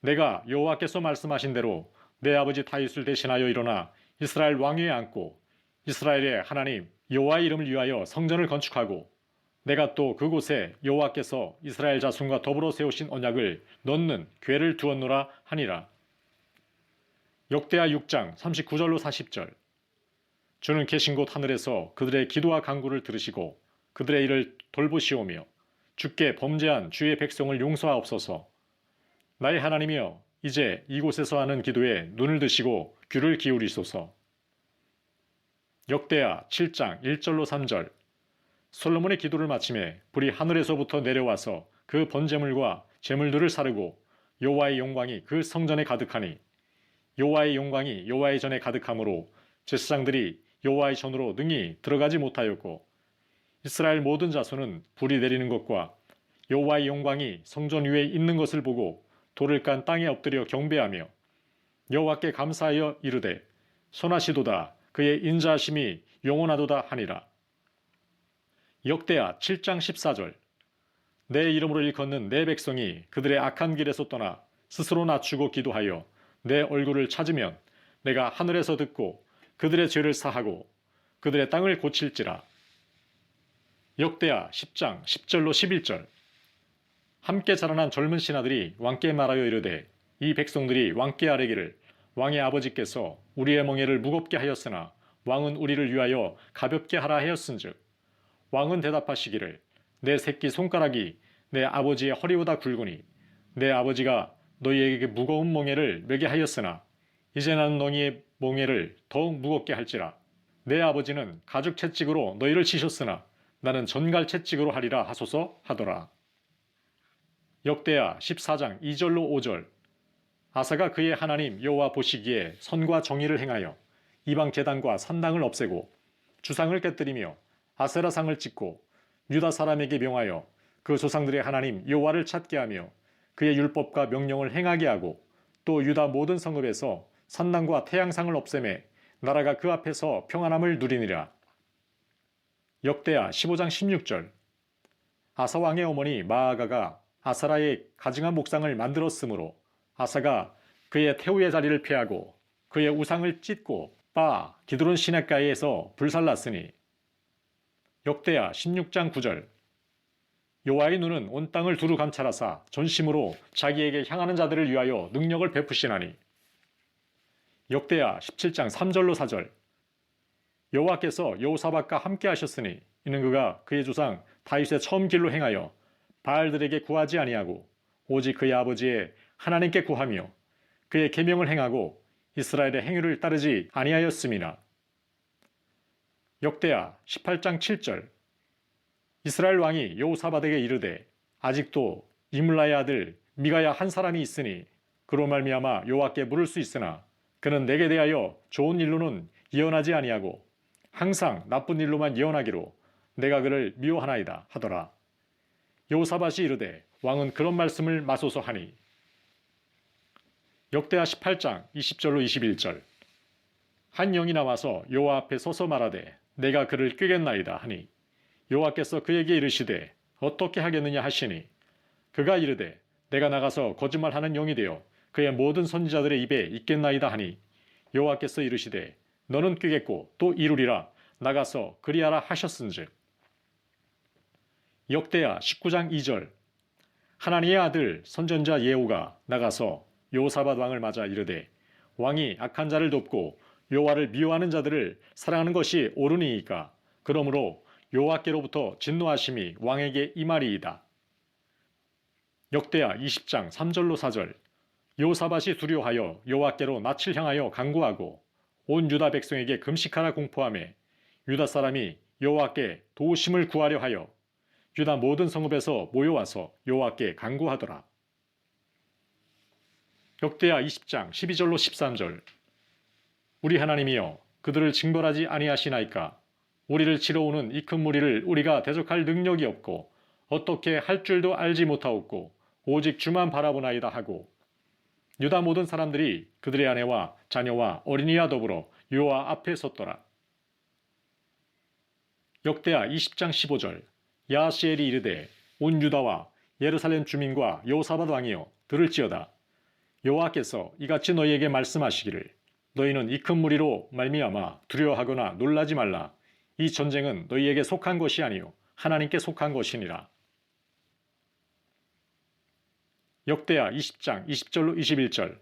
내가 여호와께서 말씀하신 대로 내 아버지 다윗을 대신하여 일어나 이스라엘 왕위에 앉고 이스라엘의 하나님 여호와의 이름을 위하여 성전을 건축하고 내가 또 그곳에 여호와께서 이스라엘 자손과 더불어 세우신 언약을 넣는 궤를 두었노라 하니라. 역대하 6장 39절로 40절 주는 계신 곳 하늘에서 그들의 기도와 간구를 들으시고 그들의 일을 돌보시오며 주께 범죄한 주의 백성을 용서하옵소서. 나의 하나님이여 이제 이곳에서 하는 기도에 눈을 드시고 귀를 기울이소서. 역대하 7장 1절로 3절 솔로몬의 기도를 마침에 불이 하늘에서부터 내려와서 그 번제물과 제물들을 사르고 여호와의 영광이 그 성전에 가득하니 여호와의 영광이 여호와의 전에 가득하므로 제사장들이 여호와의 전으로 능히 들어가지 못하였고 이스라엘 모든 자손은 불이 내리는 것과 여호와의 영광이 성전 위에 있는 것을 보고 돌을 깐 땅에 엎드려 경배하며 여호와께 감사하여 이르되 선하시도다 그의 인자하심이 영원하도다 하니라. 역대하 7장 14절 내 이름으로 일컫는 내 백성이 그들의 악한 길에서 떠나 스스로 낮추고 기도하여 내 얼굴을 찾으면 내가 하늘에서 듣고 그들의 죄를 사하고 그들의 땅을 고칠지라. 역대하 10장 10절로 11절 함께 자라난 젊은 신하들이 왕께 말하여 이르되 이 백성들이 왕께 아뢰기를 왕의 아버지께서 우리의 멍에를 무겁게 하였으나 왕은 우리를 위하여 가볍게 하라 하였은즉 왕은 대답하시기를 내 새끼 손가락이 내 아버지의 허리보다 굵으니 내 아버지가 너희에게 무거운 멍에를 매게 하였으나 이제 나는 너희의 멍에를 더욱 무겁게 할지라 내 아버지는 가죽 채찍으로 너희를 치셨으나 나는 전갈 채찍으로 하리라 하소서 하더라. 역대하 14장 2절로 5절 아사가 그의 하나님 여호와 보시기에 선과 정의를 행하여 이방 제단과 산당을 없애고 주상을 깨뜨리며 아세라상을 찍고 유다 사람에게 명하여 그 조상들의 하나님 여호와를 찾게 하며 그의 율법과 명령을 행하게 하고 또 유다 모든 성읍에서 산당과 태양상을 없애매 나라가 그 앞에서 평안함을 누리니라. 역대하 15장 16절 아사 왕의 어머니 마아가가 아사라의 가증한 목상을 만들었으므로 아사가 그의 태우의 자리를 피하고 그의 우상을 찢고 바 기드론 시냇가에서 불살랐으니. 역대하 16장 9절. 여호와의 눈은 온 땅을 두루 감찰하사 전심으로 자기에게 향하는 자들을 위하여 능력을 베푸시나니. 역대하 17장 3절로 4절. 여호와께서 여호사박과 함께 하셨으니 이는 그가 그의 조상 다윗의 처음 길로 행하여 바알들에게 구하지 아니하고 오직 그의 아버지의 하나님께 구하며 그의 계명을 행하고 이스라엘의 행위를 따르지 아니하였음이나 역대하 18장 7절 이스라엘 왕이 여호사밧에게 이르되 아직도 이물라의 아들 미가야 한 사람이 있으니 그로 말미암아 여호와께 물을 수 있으나 그는 내게 대하여 좋은 일로는 예언하지 아니하고 항상 나쁜 일로만 예언하기로 내가 그를 미워하나이다 하더라. 여호사밧이 이르되 왕은 그런 말씀을 마소서 하니. 역대하 18장 20절로 21절. 한 영이 나와서 여호와 앞에 서서 말하되 내가 그를 꾀겠나이다 하니 여호와께서 그에게 이르시되 어떻게 하겠느냐 하시니 그가 이르되 내가 나가서 거짓말하는 영이 되어 그의 모든 선지자들의 입에 있겠나이다 하니 여호와께서 이르시되 너는 꾀겠고 또 이루리라 나가서 그리하라 하셨은즉 역대하 19장 2절. 하나님의 아들 선전자 예후가 나가서 요사밧 왕을 맞아 이르되 왕이 악한 자를 돕고 여호와를 미워하는 자들을 사랑하는 것이 옳으니이까. 그러므로 여호와께로부터 진노하심이 왕에게 이말이이다. 역대하 20장 3절로 4절. 요사밧이 두려하여 여호와께로 낯을 향하여 간구하고 온 유다 백성에게 금식하라 공포함에 유다 사람이 여호와께 도우심을 구하려 하여 유다 모든 성읍에서 모여와서 여호와께 간구하더라. 역대하 20장 12절로 13절 우리 하나님이여 그들을 징벌하지 아니하시나이까 우리를 치러오는 이 큰 무리를 우리가 대적할 능력이 없고 어떻게 할 줄도 알지 못하옵고 오직 주만 바라보나이다 하고 유다 모든 사람들이 그들의 아내와 자녀와 어린이와 더불어 여호와 앞에 섰더라. 역대하 20장 15절 야시엘이 이르되 온 유다와 예루살렘 주민과 여호사밧 왕이여 들을지어다. 여호와께서 이같이 너희에게 말씀하시기를 너희는 이 큰 무리로 말미암아 두려워하거나 놀라지 말라. 이 전쟁은 너희에게 속한 것이 아니요 하나님께 속한 것이니라. 역대하 20장 20절로 21절.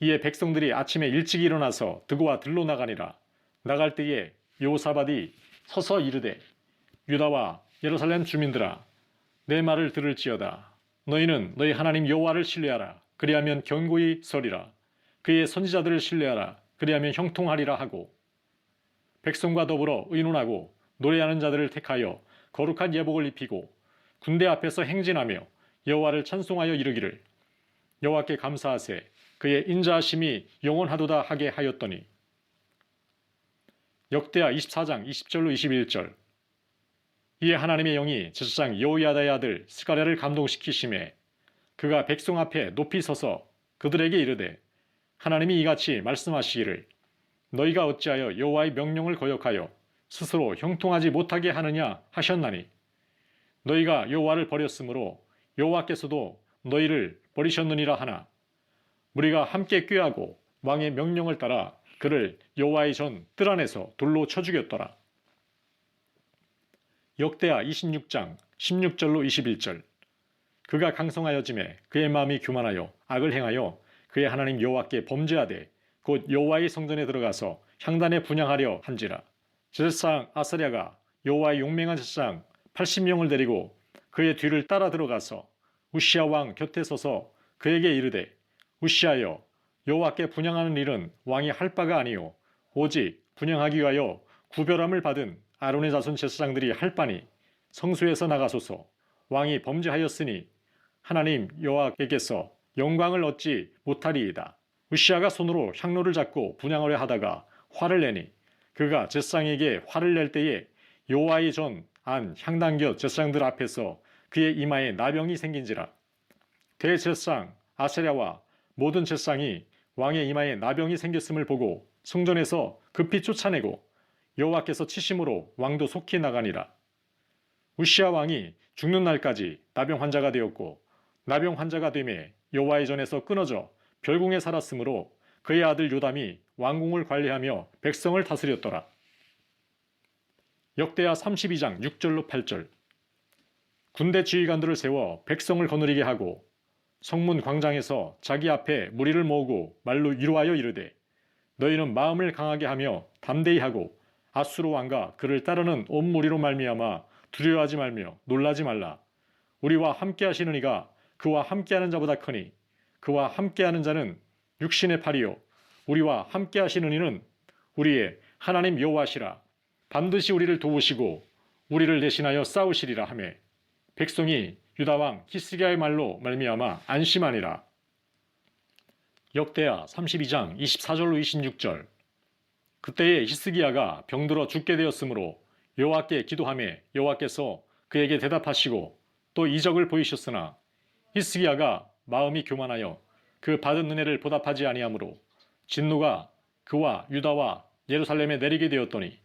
이에 백성들이 아침에 일찍 일어나서 드고와 들로 나가니라. 나갈 때에 여호사밧이 서서 이르되 유다와 예루살렘 주민들아 내 말을 들을지어다. 너희는 너희 하나님 여호와를 신뢰하라. 그리하면 견고히 서리라. 그의 선지자들을 신뢰하라. 그리하면 형통하리라 하고 백성과 더불어 의논하고 노래하는 자들을 택하여 거룩한 예복을 입히고 군대 앞에서 행진하며 여호와를 찬송하여 이르기를. 여호와께 감사하세. 그의 인자하심이 영원하도다 하게 하였더니. 역대하 24장 20절로 21절 이에 하나님의 영이 제사장 여호야다의 아들 스가랴를 감동시키심에 그가 백성 앞에 높이 서서 그들에게 이르되 하나님이 이같이 말씀하시기를 너희가 어찌하여 여호와의 명령을 거역하여 스스로 형통하지 못하게 하느냐 하셨나니 너희가 여호와를 버렸으므로 여호와께서도 너희를 버리셨느니라 하나 우리가 함께 꾀하고 왕의 명령을 따라 그를 여호와의 전 뜰 안에서 돌로 쳐 죽였더라. 역대하 26장 16절로 21절. 그가 강성하여짐에 그의 마음이 교만하여 악을 행하여 그의 하나님 여호와께 범죄하되 곧 여호와의 성전에 들어가서 향단에 분양하려 한지라. 제사장 아사랴가 여호와의 용맹한 제사장 80명을 데리고 그의 뒤를 따라 들어가서 우시아 왕 곁에 서서 그에게 이르되 우시아여 여호와께 분양하는 일은 왕이 할 바가 아니요. 오직 분양하기 위하여 구별함을 받은 아론의 자손 제사장들이 할 바니 성수에서 나가소서 왕이 범죄하였으니 하나님 여호와께서 영광을 얻지 못하리이다. 우시아가 손으로 향로를 잡고 분양하려 하다가 화를 내니 그가 제사장에게 화를 낼 때에 여호와의 전 안 향단곁 제사장들 앞에서 그의 이마에 나병이 생긴지라 대제사장 아세랴와 모든 제사장이 왕의 이마에 나병이 생겼음을 보고 성전에서 급히 쫓아내고 여호와께서 치심으로 왕도 속히 나가니라 우시아 왕이 죽는 날까지 나병 환자가 되었고 나병 환자가 되매 여호와의 전에서 끊어져 별궁에 살았으므로 그의 아들 요담이 왕궁을 관리하며 백성을 다스렸더라. 역대하 32장 6절로 8절 군대 지휘관들을 세워 백성을 거느리게 하고 성문 광장에서 자기 앞에 무리를 모으고 말로 위로하여 이르되 너희는 마음을 강하게 하며 담대히 하고 아수르 왕과 그를 따르는 온 무리로 말미암아 두려워하지 말며 놀라지 말라. 우리와 함께 하시는 이가 그와 함께하는 자보다 크니 그와 함께하는 자는 육신의 팔이요 우리와 함께 하시는 이는 우리의 하나님 여호와시라. 반드시 우리를 도우시고 우리를 대신하여 싸우시리라 하매. 백성이 유다 왕 히스기야의 말로 말미암아 안심하니라. 역대하 32장 24절로 26절 그때에 히스기야가 병들어 죽게 되었으므로 여호와께 기도하며 여호와께서 그에게 대답하시고 또 이적을 보이셨으나 히스기야가 마음이 교만하여 그 받은 은혜를 보답하지 아니하므로 진노가 그와 유다와 예루살렘에 내리게 되었더니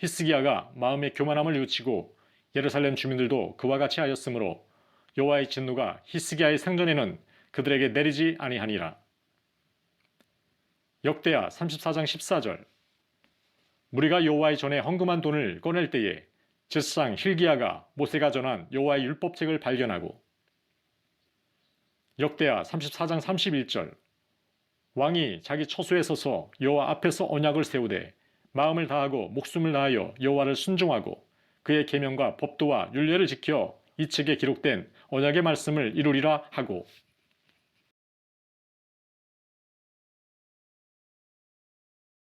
히스기야가 마음의 교만함을 뉘우치고 예루살렘 주민들도 그와 같이 하였으므로 여호와의 진노가 히스기야의 생전에는 그들에게 내리지 아니하니라. 역대하 34장 14절 무리가 여호와의 전에 헌금한 돈을 꺼낼 때에 제사장 힐기야가 모세가 전한 여호와의 율법책을 발견하고 역대하 34장 31절 왕이 자기 처소에 서서 여호와 앞에서 언약을 세우되 마음을 다하고 목숨을 다하여 여호와를 순종하고 그의 계명과 법도와 율례를 지켜 이 책에 기록된 언약의 말씀을 이루리라 하고